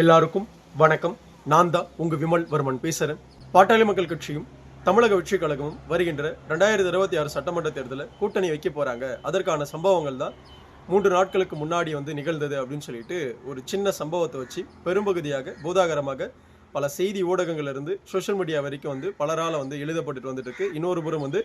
எல்லாருக்கும் வணக்கம். நான் தான் உங்க விமல் வர்மன் பேசுறேன். பாட்டாளி மக்கள் கட்சியும் தமிழக வெற்றிக் கழகமும் வருகின்ற ரெண்டாயிரத்தி இருபத்தி ஆறு சட்டமன்ற தேர்தலில் கூட்டணி வைக்க போறாங்க. அதற்கான சம்பவங்கள் தான் மூன்று நாட்களுக்கு முன்னாடி வந்து நிகழ்ந்தது அப்படின்னு சொல்லிட்டு ஒரு சின்ன சம்பவத்தை வச்சு பெரும்பகுதியாக பூதாகரமாக பல செய்தி ஊடகங்கள்லேருந்து சோஷியல் மீடியா வரைக்கும் வந்து பலரால் வந்து எழுதப்பட்டுட்டு வந்துட்டு இருக்கு. இன்னொரு புறம் வந்து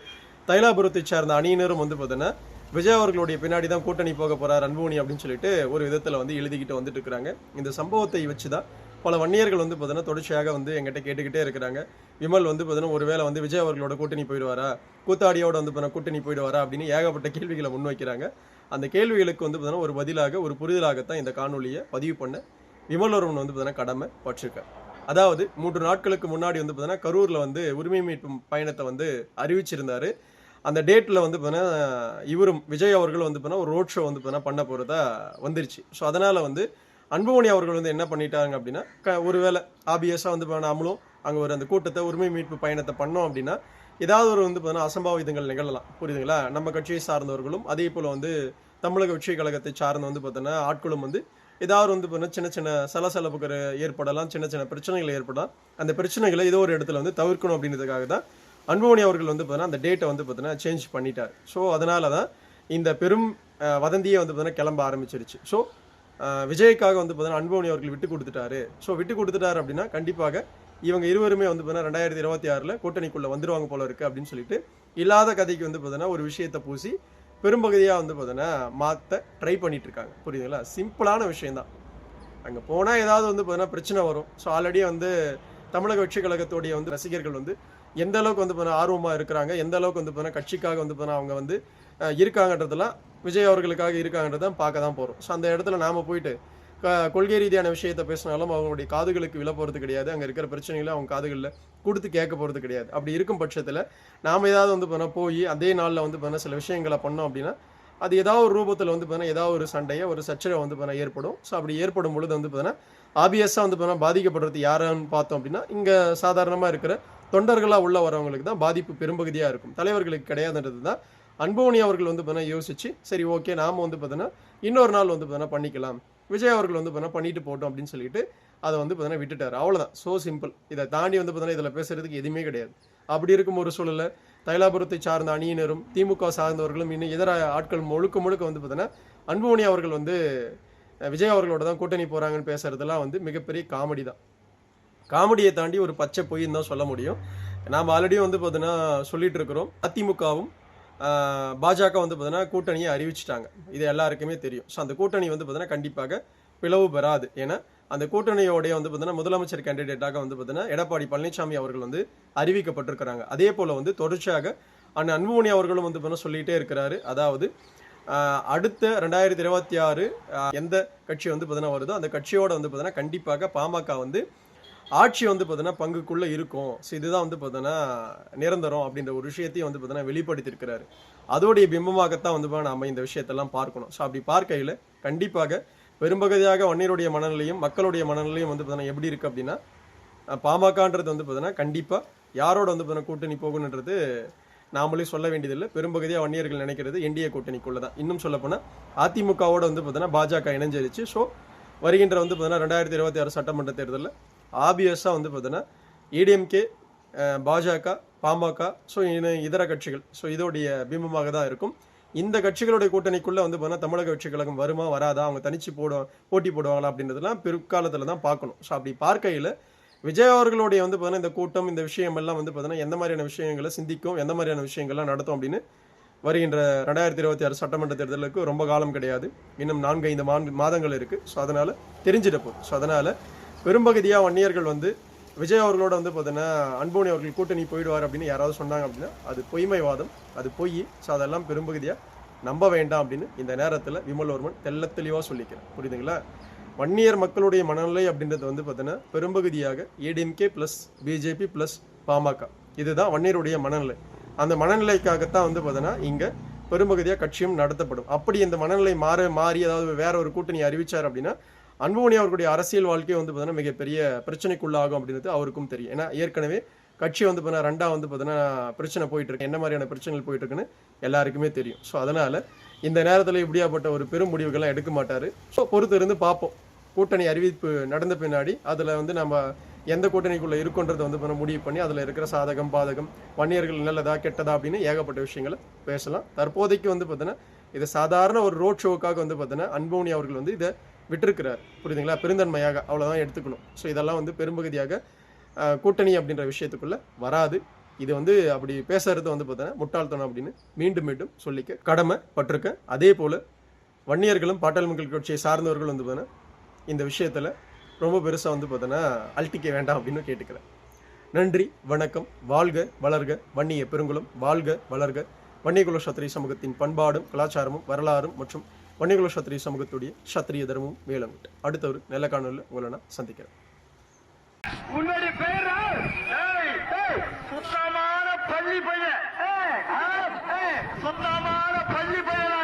தைலாபுரத்தை சார்ந்த அணியினரும் வந்து பார்த்தீங்கன்னா விஜய் அவர்களுடைய பின்னாடி தான் கூட்டணி போக போறார் அன்புமணி அப்படின்னு சொல்லிட்டு ஒரு விதத்தில் வந்து எழுதிக்கிட்டு வந்துட்டு இருக்கிறாங்க. இந்த சம்பவத்தை வச்சு தான் பல வன்னியர்கள் வந்து பார்த்தீங்கன்னா தொடர்ச்சியாக வந்து எங்கிட்ட கேட்டுக்கிட்டே இருக்கிறாங்க. விமல் வந்து பார்த்தீங்கன்னா ஒருவேளை வந்து விஜய் அவர்களோட கூட்டணி போயிடுவாரா? கூத்தாடியோட வந்து பார்த்தீங்கன்னா கூட்டணி போயிடுவாரா அப்படின்னு ஏகப்பட்ட கேள்விகளை முன்வைக்கிறாங்க அந்த கேள்விகளுக்கு வந்து பார்த்தீங்கன்னா ஒரு பதிலாக ஒரு புரிதலாகத்தான் இந்த காணொலியை பதிவு பண்ண விமல் ஒருவன் வந்து பார்த்தீங்கன்னா கடமை பற்றிருக்கார் அதாவது மூன்று நாட்களுக்கு முன்னாடி வந்து பார்த்தீங்கன்னா கரூரில் வந்து உரிமை மீட்பு பயணத்தை வந்து அறிவிச்சிருந்தாரு. அந்த டேட்டில் வந்து பார்த்தீங்கன்னா இவரும் விஜய் அவர்கள் வந்து பார்த்தீங்கன்னா ஒரு ரோட் ஷோ வந்து பார்த்தீங்கன்னா பண்ண போகிறதா வந்துருச்சு. ஸோ அதனால் வந்து அன்புமணி அவர்கள் வந்து என்ன பண்ணிட்டாங்க அப்படின்னா க ஒருவேளை ஆபியஸாக வந்து பார்த்தீங்கன்னா நாமளும் அங்கே ஒரு அந்த கூட்டத்தை உரிமை மீட்பு பயணத்தை பண்ணோம் அப்படின்னா ஏதாவது ஒரு வந்து பார்த்தீங்கன்னா அசம்பாவிதங்கள் நிகழலாம். புரியுதுங்களா? நம்ம கட்சியை சார்ந்தவர்களும் அதே போல் வந்து தமிழக வெற்றி கழகத்தை சார்ந்த வந்து பார்த்தோன்னா ஆட்களும் வந்து ஏதாவது வந்து பார்த்தீங்கன்னா சின்ன சின்ன சலசலப்புகள் ஏற்படலாம் சின்ன சின்ன பிரச்சனைகள் ஏற்படலாம். அந்த பிரச்சனைகளை ஏதோ ஒரு இடத்துல வந்து தவிர்க்கணும் அப்படின்றதுக்காக தான் அன்புமணி அவர்கள் வந்து பார்த்தீங்கன்னா அந்த டேட்டை வந்து பார்த்தீங்கன்னா சேஞ்ச் பண்ணிட்டார். ஸோ அதனால தான் இந்த பெரும் வதந்தியை வந்து பார்த்தீங்கன்னா கிளம்ப ஆரம்பிச்சிருச்சு. ஸோ விஜய்க்காக வந்து பார்த்தீங்கன்னா அன்புமணி அவர்கள் விட்டு கொடுத்துட்டாரு. ஸோ விட்டு கொடுத்துட்டாரு அப்படின்னா கண்டிப்பாக இவங்க இருவருமே வந்து பார்த்தீங்கன்னா ரெண்டாயிரத்தி இருபத்தி ஆறில் கூட்டணிக்குள்ளே வந்துருவாங்க போல இருக்குது அப்படின்னு சொல்லிட்டு இல்லாத கதைக்கு வந்து பார்த்தீங்கன்னா ஒரு விஷயத்தை பூசி பெரும்பகுதியாக வந்து பார்த்தீங்கன்னா மாற்ற ட்ரை பண்ணிட்டு இருக்காங்க. புரியுதுங்களா? சிம்பிளான விஷயந்தான் அங்கே போனால் ஏதாவது வந்து பார்த்தீங்கன்னா பிரச்சனை வரும். ஸோ ஆல்ரெடி வந்து தமிழக வெற்றி கழகத்துடைய வந்து ரசிகர்கள் வந்து எந்த அளவுக்கு வந்து பார்த்தீங்கன்னா ஆர்வமாக இருக்கிறாங்க எந்த அளவுக்கு வந்து பார்த்தீங்கன்னா கட்சிக்காக வந்து பார்த்தீங்கன்னா அவங்க வந்து இருக்காங்கன்றதெல்லாம் விஜய் அவர்களுக்காக இருக்காங்கன்றதான் பார்க்க தான் போகிறோம் ஸோ அந்த இடத்துல நாம் போயிட்டு க- கொள்கை ரீதியான விஷயத்தை பேசினாலும் அவங்களுடைய காதுகளுக்கு விழ போகிறது கிடையாது. அங்கே இருக்கிற பிரச்சனைகளை அவங்க காதுகளில் கொடுத்து கேட்க போகிறது கிடையாது. அப்படி இருக்கும் பட்சத்தில் நாம் ஏதாவது வந்து பண்ண போய் அதே நாளில் வந்து பண்ண சில விஷயங்களை பண்ணோம் அப்படின்னா அது ஏதாவது ஒரு ரூபத்தில் வந்து பார்த்தீங்கன்னா ஏதாவது ஒரு சண்டையை ஒரு சச்சரவை வந்து பார்த்தீங்கன்னா ஏற்படும். ஸோ அப்படி ஏற்படும் பொழுது வந்து பார்த்தீங்கன்னா ஆபியஸாக வந்து பார்த்தீங்கன்னா பாதிக்கப்படுறது யாருன்னு பார்த்தோம் அப்படின்னா இங்கே சாதாரணமாக இருக்கிற தொண்டர்களாக உள்ள வரவங்களுக்கு தான் பாதிப்பு பெரும்பகுதியாக இருக்கும். தலைவர்களுக்கு கிடையாதுன்றது தான். அன்போனி அவர்கள் வந்து பார்த்தீங்கன்னா யோசிச்சு சரி ஓகே நாம வந்து பார்த்தீங்கன்னா இன்னொரு நாள் வந்து பார்த்தீங்கன்னா பண்ணிக்கலாம். விஜய் அவர்கள் வந்து பார்த்தீங்கன்னா பண்ணிட்டு போட்டோம் அப்படின்னு சொல்லிட்டு அதை வந்து பார்த்தீங்கன்னா விட்டுட்டார். அவ்வளோதான் ஸோ சிம்பிள் இதை தாண்டி வந்து பார்த்தீங்கன்னா இதில் பேசுறதுக்கு எதுவுமே கிடையாது. அப்படி இருக்கும் ஒரு சூழலில் தைலாபுரத்தை சார்ந்த அணியினரும் திமுக சார்ந்தவர்களும் இன்னும் இதர ஆட்கள் முழுக்க முழுக்க வந்து பார்த்தீங்கன்னா அன்புமணி அவர்கள் வந்து விஜய் அவர்களோட தான் கூட்டணி போகிறாங்கன்னு பேசுறதெல்லாம் வந்து மிகப்பெரிய காமெடி தான். காமெடியை தாண்டி ஒரு பச்சை பொய்ன்னு தான் சொல்ல முடியும். நாம் ஆல்ரெடி வந்து பார்த்தீங்கன்னா சொல்லிட்டு இருக்கிறோம் அதிமுகவும் பாஜக வந்து பார்த்தீங்கன்னா கூட்டணியை அறிவிச்சிட்டாங்க. இது எல்லாருக்குமே தெரியும். ஸோ அந்த கூட்டணி வந்து பார்த்தீங்கன்னா கண்டிப்பாக பிளவு பெறாது. ஏன்னா அந்த கூட்டணியோடைய வந்து பார்த்தீங்கன்னா முதலமைச்சர் கேண்டிடேட்டாக வந்து பார்த்தீங்கன்னா எடப்பாடி பழனிசாமி அவர்கள் வந்து அறிவிக்கப்பட்டிருக்கிறாங்க. அதே போல் வந்து தொடர்ச்சியாக அண்ணன் அன்புமணி அவர்களும் வந்து பார்த்தீங்கன்னா சொல்லிகிட்டே இருக்கிறாரு. அதாவது அடுத்த ரெண்டாயிரத்தி இருபத்தி ஆறு எந்த கட்சி வந்து பார்த்தீங்கன்னா வருதோ அந்த கட்சியோட வந்து பார்த்தீங்கன்னா கண்டிப்பாக பாமக வந்து ஆட்சி வந்து பார்த்தீங்கன்னா பங்குக்குள்ளே இருக்கும். ஸோ இதுதான் வந்து பார்த்தோன்னா நிரந்தரம் அப்படின்ற ஒரு விஷயத்தையும் வந்து பார்த்தோன்னா வெளிப்படுத்தியிருக்கிறாரு. அதோடைய பிம்பமாகத்தான் வந்து நம்ம இந்த விஷயத்தெல்லாம் பார்க்கணும். ஸோ அப்படி பார்க்கையில் கண்டிப்பாக பெரும்பகுதியாக வன்னியருடைய மனநிலையும் மக்களுடைய மனநிலையும் வந்து பார்த்தோன்னா எப்படி இருக்குது அப்படின்னா பாமகன்றது வந்து பார்த்தோன்னா கண்டிப்பாக யாரோட வந்து பார்த்தீங்கன்னா கூட்டணி போகணுன்றது நாமளே சொல்ல வேண்டியதில்லை. பெரும்பகுதியாக வன்னியர்கள் நினைக்கிறது என்டிஏ கூட்டணிக்குள்ளே தான் இன்னும் சொல்லப்போனால் அதிமுகவோட வந்து பார்த்தீங்கன்னா பாஜக இணைஞ்சிருச்சு. ஸோ வருகின்ற வந்து பார்த்தீங்கன்னா ரெண்டாயிரத்தி இருபத்தி ஆறு சட்டமன்ற தேர்தலில் ஆபியஸாக வந்து பார்த்தோன்னா ஏடிஎம்கே பாஜக பாமக ஸோ இதர கட்சிகள். ஸோ இதோடைய பிம்பமாக தான் இருக்கும். இந்த கட்சிகளுடைய கூட்டணிக்குள்ளே வந்து பார்த்தீங்கன்னா தமிழக கட்சி கழகம் வருமா வராதா? அவங்க தனிச்சு போட போட்டி போடுவாங்களா அப்படின்றதெல்லாம் பிற்காலத்தில் தான் பார்க்கணும். ஸோ அப்படி பார்க்கையில் விஜய் அவர்களுடைய வந்து பார்த்தீங்கன்னா இந்த கூட்டம் இந்த விஷயம் எல்லாம் வந்து பார்த்தீங்கன்னா எந்த மாதிரியான விஷயங்களை சிந்திக்கும் எந்த மாதிரியான விஷயங்கள்லாம் நடத்தும் அப்படின்னு வருகின்ற ரெண்டாயிரத்தி இருபத்தி ஆறு சட்டமன்ற தேர்தலுக்கு ரொம்ப காலம் கிடையாது. இன்னும் நான்கு ஐந்து மாதங்கள் இருக்குது ஸோ அதனால் தெரிஞ்சிட போகுது. ஸோ அதனால் பெரும்பகுதியாக வன்னியர்கள் வந்து விஜய் அவர்களோட வந்து பார்த்தீங்கன்னா அன்போனி அவர்கள் கூட்டணி போயிடுவார் அப்படின்னு யாராவது சொன்னாங்க அப்படின்னா அது பொய்மைவாதம் அது பொய். ஸோ அதெல்லாம் பெரும்பகுதியாக நம்ப வேண்டாம் அப்படின்னு இந்த நேரத்தில் விமல்வர்மன் தெல்ல தெளிவாக சொல்லிக்கிறேன். புரியுதுங்களா? வன்னியர் மக்களுடைய மனநிலை அப்படின்றது வந்து பார்த்தீங்கன்னா பெரும்பகுதியாக ADMK plus BJP plus Pamaka. இதுதான் வன்னியருடைய மனநிலை. அந்த மனநிலைக்காகத்தான் வந்து பார்த்தீங்கன்னா இங்கே பெரும்பகுதியாக கட்சியும் நடத்தப்படும். அப்படி இந்த மனநிலை மாற மாறி அதாவது வேற ஒரு கூட்டணி அறிவிச்சார் அப்படின்னா அன்புமணி அவர்களுடைய அரசியல் வாழ்க்கை வந்து பார்த்தீங்கன்னா மிகப்பெரிய பிரச்சனைக்குள்ளாகும் அப்படின்றது அவருக்கும் தெரியும். ஏன்னா ஏற்கனவே கட்சி வந்து பார்த்தீங்கன்னா ரெண்டா வந்து பார்த்தீங்கன்னா பிரச்சனை போயிட்டு இருக்கு என்ன மாதிரியான பிரச்சனைகள் போயிட்டு இருக்குன்னு எல்லாருக்குமே தெரியும். ஸோ அதனால இந்த நேரத்தில் இப்படியாப்பட்ட ஒரு பெரும் முடிவுகள்லாம் எடுக்க மாட்டார். ஸோ பொறுத்து இருந்து பார்ப்போம். கூட்டணி அறிவிப்பு நடந்த பின்னாடி அதில் வந்து நம்ம எந்த கூட்டணிக்குள்ளே இருக்குன்றதை வந்து பண்ண முடிவு பண்ணி அதில் இருக்கிற சாதகம் பாதகம் வன்னியர்கள் நல்லதா கெட்டதா அப்படின்னு ஏகப்பட்ட விஷயங்களை பேசலாம். தற்போதைக்கு வந்து பார்த்தீங்கன்னா இது சாதாரண ஒரு ரோட் ஷோக்காக வந்து பார்த்தீங்கன்னா அன்போனி அவர்கள் வந்து இதை விட்டிருக்கிறார். புரியுதுங்களா? பெருந்தன்மையாக அவ்வளோதான் எடுத்துக்கணும். ஸோ இதெல்லாம் வந்து பெரும்பகுதியாக கூட்டணி அப்படின்ற விஷயத்துக்குள்ளே வராது. இது வந்து அப்படி பேசுறது வந்து பார்த்தோன்னா முட்டாள்தனம் அப்படின்னு மீண்டும் மீண்டும் சொல்லிக்க கடமை பட்டிருக்கேன் அதே போல் வன்னியர்களும் பாட்டாளி மக்கள் கட்சியை சார்ந்தவர்கள் வந்து பார்த்தோன்னா இந்த விஷயத்தில் ரொம்ப பெருசாக வந்து பார்த்தோன்னா அல்ட்டிக்க வேண்டாம் அப்படின்னு கேட்டுக்கிறேன். நன்றி வணக்கம் வாழ்க வளர்க வன்னிய பெருங்குளம் வாழ்க வளர்க. வன்னியகுல சத்திரி சமூகத்தின் பண்பாடும் கலாச்சாரமும் வரலாறும் மற்றும் வன்னியகுல சத்திரிய சமூகத்துடைய சத்திரிய தர்மம் மேலும். அடுத்த ஒரு நல்ல காணொலியில் உங்களை நான் சந்திக்கிறேன். உன்னுடைய பேரா சுத்தமான பள்ளி பையன். சுத்தமான பள்ளி பையன்?